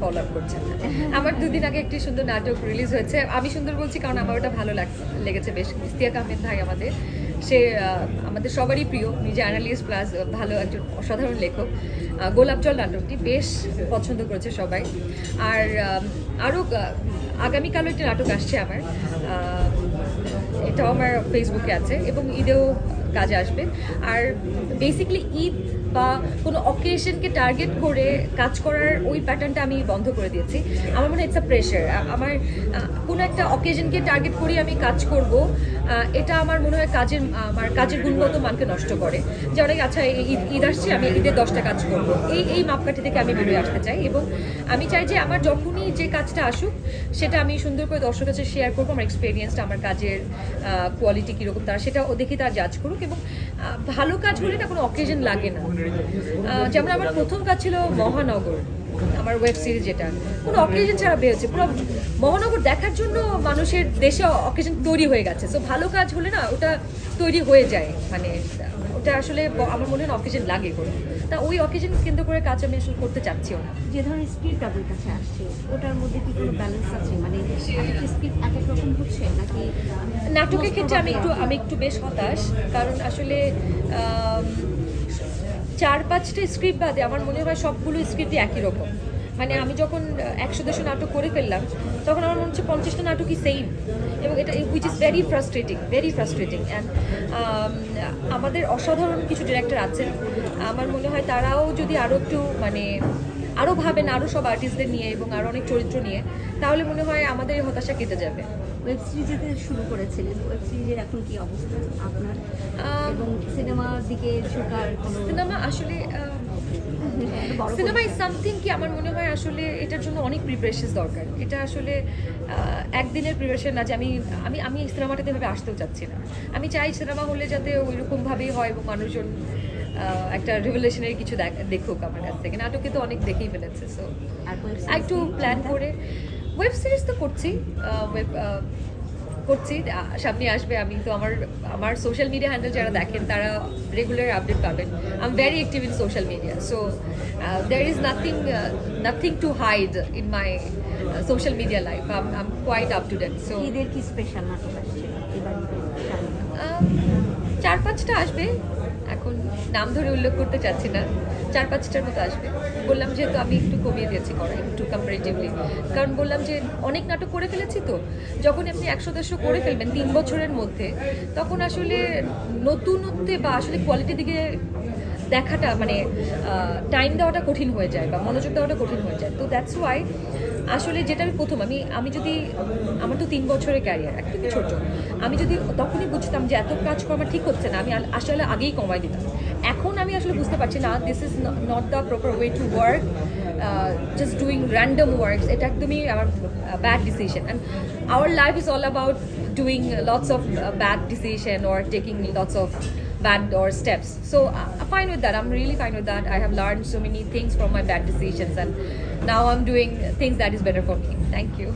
Follow up করছেন আমার দুদিন আগে একটি সুন্দর নাটক রিলিজ হয়েছে। আমি সুন্দর বলছি কারণ আমার ওটা ভালো লাগ লেগেছে বেশ। ইস্তিয়াক আহমেদ ভাই আমাদের। সে আমাদের সবারই প্রিয়, নিজে অ্যানালিস্ট প্লাস ভালো একজন অসাধারণ লেখক। গোলাপ জল নাটকটি বেশ পছন্দ করেছে সবাই। আর আরও আগামীকালও একটি নাটক আসছে আমার। এটাও আমার ফেসবুকে আছে এবং ঈদেও কাজে আসবে। আর বেসিক্যালি ঈদ বা কোনো অকেশনকে টার্গেট করে কাজ করার ওই প্যাটার্নটা আমি বন্ধ করে দিয়েছি। আমার মনে হয় ইটস প্রেশার আমার কোনো একটা অকেশনকে টার্গেট করে আমি কাজ করব এটা আমার মনে হয় কাজের, আমার কাজের গুণগত মানকে নষ্ট করে। যে অনেক আচ্ছা ঈদ ঈদ আসছে, আমি ঈদের দশটা কাজ করব। এই এই মাপকাঠি থেকে আমি বেরোয় আসতে চাই এবং আমি চাই যে আমার যখনই যে কাজটা আসুক, সেটা আমি সুন্দর করে দর্শকের কাছে শেয়ার করব, আমার এক্সপিরিয়েন্সটা আমার কাজের কোয়ালিটি কীরকম, তারা সেটা দেখে তারা জাজ করুক। এবং আহ, ভালো কাজ হলে না কোনো অকেশন লাগে না। যেমন আমার প্রথম কাজ ছিল মহানগর। আমার ওয়েব সিরিজ যেটা। কোনো অকেশন ছাড়া বেরোচ্ছে। পুরো মহানগর দেখার জন্য মানুষের দেশে অকেশন তৈরি হয়ে গেছে। সো ভালো কাজ হলে না ওটা তৈরি হয়ে যায়। মানে ওটা আসলে আমার মনে হয় অকেশন লাগে কোনো। তা ওই অকেশন কেন্দ্র করে কাজ আমি আসলে করতে চাচ্ছিও না। যে ধরনের স্ক্রিপ্ট আপনার কাছে আসছে ওটার মধ্যে কি কোনো ব্যালেন্স আছে? মানে স্ক্রিপ্ট এক এক রকম হচ্ছে নাকি নাটকের ক্ষেত্রে আমি একটু আমি একটু বেশ হতাশ। কারণ আসলে চার পাঁচটা স্ক্রিপ্ট বাদে আমার মনে হয় সবগুলো স্ক্রিপ্টই একই রকম। মানে আমি যখন একশো দেড়শো নাটক করে ফেললাম তখন আমার মনে হচ্ছে পঞ্চাশটা নাটকই সেম এবং এটা which is very frustrating very frustrating and আমাদের অসাধারণ কিছু ডিরেক্টর আছেন। আমার মনে হয় তারাও যদি আরও একটু মানে আরও ভাবেন আরও সব আর্টিস্টদের নিয়ে এবং আরও অনেক চরিত্র নিয়ে তাহলে মনে হয় আমাদের এই হতাশা কেটে যাবে। ওয়েব সিরিজেতে শুরু করেছিলেন। ওয়েব সিরিজের এখন কি অবস্থা আপনার? এবং সিনেমার দিকে ঝোঁকার সিনেমা আসলে সিনেমা ইজ সামথিং কি আমার মনে হয় আসলে এটার জন্য অনেক প্রিপারেশন দরকার। এটা আসলে একদিনের প্রিপারেশন না যে আমি আমি আমি সিনেমাটাতে এভাবে আসতেও চাচ্ছি না। আমি চাই সিনেমা হলে যাতে ওই রকমভাবেই হয় এবং মানুষজন একটা রিভলিউশনারি কিছু দেখ- দেখুক আমার কাছ থেকে। নাটকে তো অনেক দেখেই ফেলেছে সো একটু প্ল্যান করে। ওয়েব সিরিজ তো করছি ওয়েব করছি। সামনে আসবে আমি তো আমার আমার সোশ্যাল মিডিয়া হ্যান্ডেল যারা দেখেন তারা রেগুলার আপডেট পাবেন। I am very active in social media so there is nothing nothing to hide in my social media life I am quite up to date so ঈদের কি special নাটক আসছে? চার পাঁচটা আসবে। এখন নাম ধরে উল্লেখ করতে চাচ্ছি না। চার পাঁচটার মতো আসবে। বললাম যেহেতু আমি একটু কমিয়ে দিয়েছি করা একটু কম্পারেটিভলি কারণ বললাম যে অনেক নাটক করে ফেলেছি তো, যখন আপনি একশো দেড়শো করে ফেলবেন তিন বছরের মধ্যে, তখন আসলে নতুনত্বে বা আসলে কোয়ালিটির দিকে দেখাটা মানে টাইম দেওয়াটা কঠিন হয়ে যায় বা মনোযোগ দেওয়াটা কঠিন হয়ে যায়। তো দ্যাটস ওয়াই আসলে যেটা আমি প্রথম, আমি আমি যদি, আমার তো তিন বছরের ক্যারিয়ার একদমই ছোট। আমি যদি তখনই বুঝতাম যে এত কাজ করা ঠিক হচ্ছে না, আমি আসলে আগেই কমাই দিতাম। এখন আমি আসলে বুঝতে পারছি না this is not the proper way to work just doing random works এটা একদমই আমার bad decision and our life is all about doing lots of bad decision or taking lots of bad or steps. So uh, fine with that. I'm really fine with that. I have learned so many things from my bad decisions, and now I'm doing things that is better for me. Thank you.